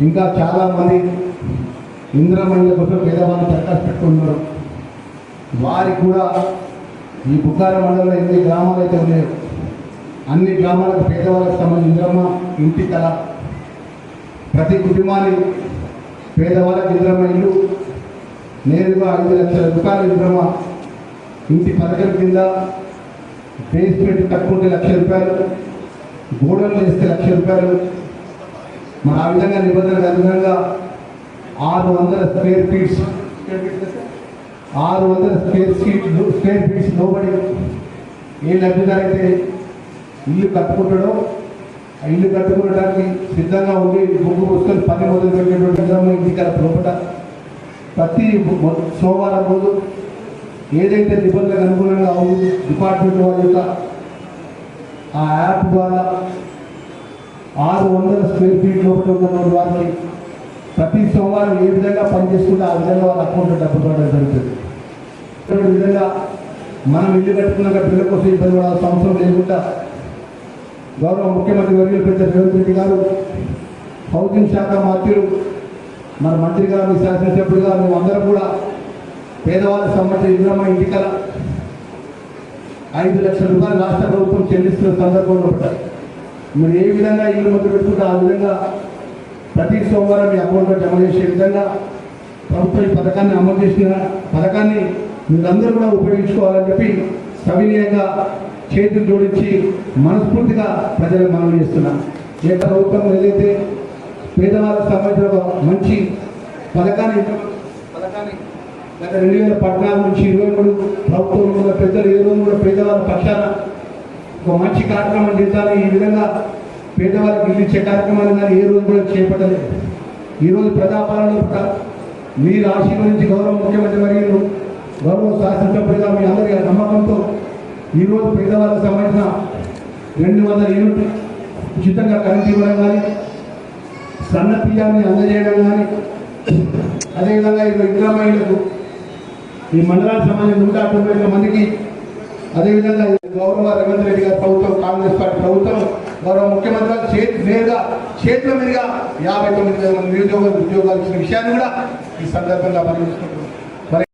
ఇంకా చాలామంది ఇంద్రమణుల కోసం పేదవాళ్ళు చక్కగా పెట్టుకుంటున్నారు. వారికి కూడా ఈ బుక్కార మండలంలో ఎన్ని గ్రామాలు అయితే ఉన్నాయో అన్ని గ్రామాలకు పేదవాళ్ళకి సంబంధించి ఇంద్రమ్మ ఇంటి కళ ప్రతి కుటుంబాన్ని పేదవాళ్ళకి ఇంద్రమ్మ ఇల్లు నేరుగా ఐదు లక్షల రూపాయల ఇంద్రమ్మ ఇంటి పథకం కింద బేస్మెంట్ కట్టుకుంటే లక్ష రూపాయలు గోడలు వేస్తే లక్ష రూపాయలు మరి ఆ విధంగా నిబంధనకు అనుగుణంగా ఆరు వందల స్క్వేర్ ఫీట్స్ ఆరు వందల స్క్వేర్ ఫీట్ స్క్వేర్ ఫీట్స్ లోబడి ఏ లబ్ధిదారైతే ఇల్లు కట్టుకుంటాడో ఆ ఇల్లు కట్టుకోవడానికి సిద్ధంగా ఉండి ముగ్గురు వస్తువులు పని మొదలు పెట్టేటువంటి విధంగా ఇంటికి లోపల ప్రతి సోమవారం రోజు ఏదైతే నిబంధనకు అనుగుణంగా ఉంది డిపార్ట్మెంట్ వాళ్ళ యొక్క ఆ యాప్ ద్వారా ఆరు వందల స్క్వేర్ ఫీట్ లోపల ఉన్నటువంటి వారికి ప్రతి సోమవారం ఏ విధంగా పనిచేసుకుంటే ఆ విధంగా వాళ్ళ అకౌంట్లో డబ్బు పడడం జరుగుతుంది. విధంగా మనం ఇల్లు కట్టుకున్నాక పిల్లల కోసం ఇబ్బంది పడాల్సిన అవసరం లేకుండా గౌరవ ముఖ్యమంత్రి వర్గీయ పెద్ద రేవంత్ రెడ్డి గారు హౌసింగ్ శాఖ మంత్రులు మన మంత్రి గారు మీ శాసనసభ్యులు గారు మేము అందరం కూడా పేదవాళ్ళకి సంబంధించిన ఇంద్రమ్మ ఇంటికల ఐదు లక్షల రూపాయలు రాష్ట్ర ప్రభుత్వం చెల్లిస్తున్న సందర్భంలో ఉంటాయి మీరు ఏ విధంగా ఇల్లు మొదలు పెట్టుకుంటే ఆ విధంగా ప్రతి సోమవారం మీ అకౌంట్లో జమ చేసే విధంగా ప్రభుత్వం ఈ పథకాన్ని అమలు చేసిన పథకాన్ని మీరందరూ కూడా ఉపయోగించుకోవాలని చెప్పి సవినీయంగా చేతులు జోడించి మనస్ఫూర్తిగా ప్రజలకు మనం చేస్తున్నాం. ఏ ప్రభుత్వం ఏదైతే పేదవాళ్ళకు సంబంధించిన ఒక మంచి పథకాన్ని పథకాన్ని గత రెండు వేల పద్నాలుగు నుంచి ఇరవై మూడు ప్రభుత్వం కూడా పెద్దలు ఏ రోజు కూడా పేదవాళ్ళ పక్షాన ఒక మంచి కార్యక్రమం చేద్దాం ఈ విధంగా పేదవారికి ఇల్లు ఇచ్చే కార్యక్రమాలు కానీ ఏ రోజు కూడా చేపట్టలేదు. ఈరోజు ప్రజాపాలన మీరు ఆశీర్వదించి గౌరవ ముఖ్యమంత్రి వర్యులు గౌరవ శాసనసభ్యులుగా మీ అందరి నమ్మకంతో ఈరోజు పేదవాళ్ళకి సంబంధించిన రెండు వందల యూనిట్ ఉచితంగా కరెంట్ ఇవ్వడం కానీ సన్న బియ్యాన్ని అందజేయడం కానీ అదేవిధంగా ఇప్పుడు ఇంద్రామయ్యలకు ఈ మండలానికి సంబంధించిన నూట తొంభై మందికి అదేవిధంగా గౌరవ రేవంత్ రెడ్డి గారి ప్రభుత్వం కాంగ్రెస్ పార్టీ ప్రభుత్వం గౌరవ ముఖ్యమంత్రి గారు చేతి నేరుగా చేతుల మీదుగా యాభై తొమ్మిది వేల మంది నిరుద్యోగ ఉద్యోగాలు ఇచ్చిన విషయాన్ని కూడా ఈ సందర్భంగా పరిగణించుకుంటున్నాం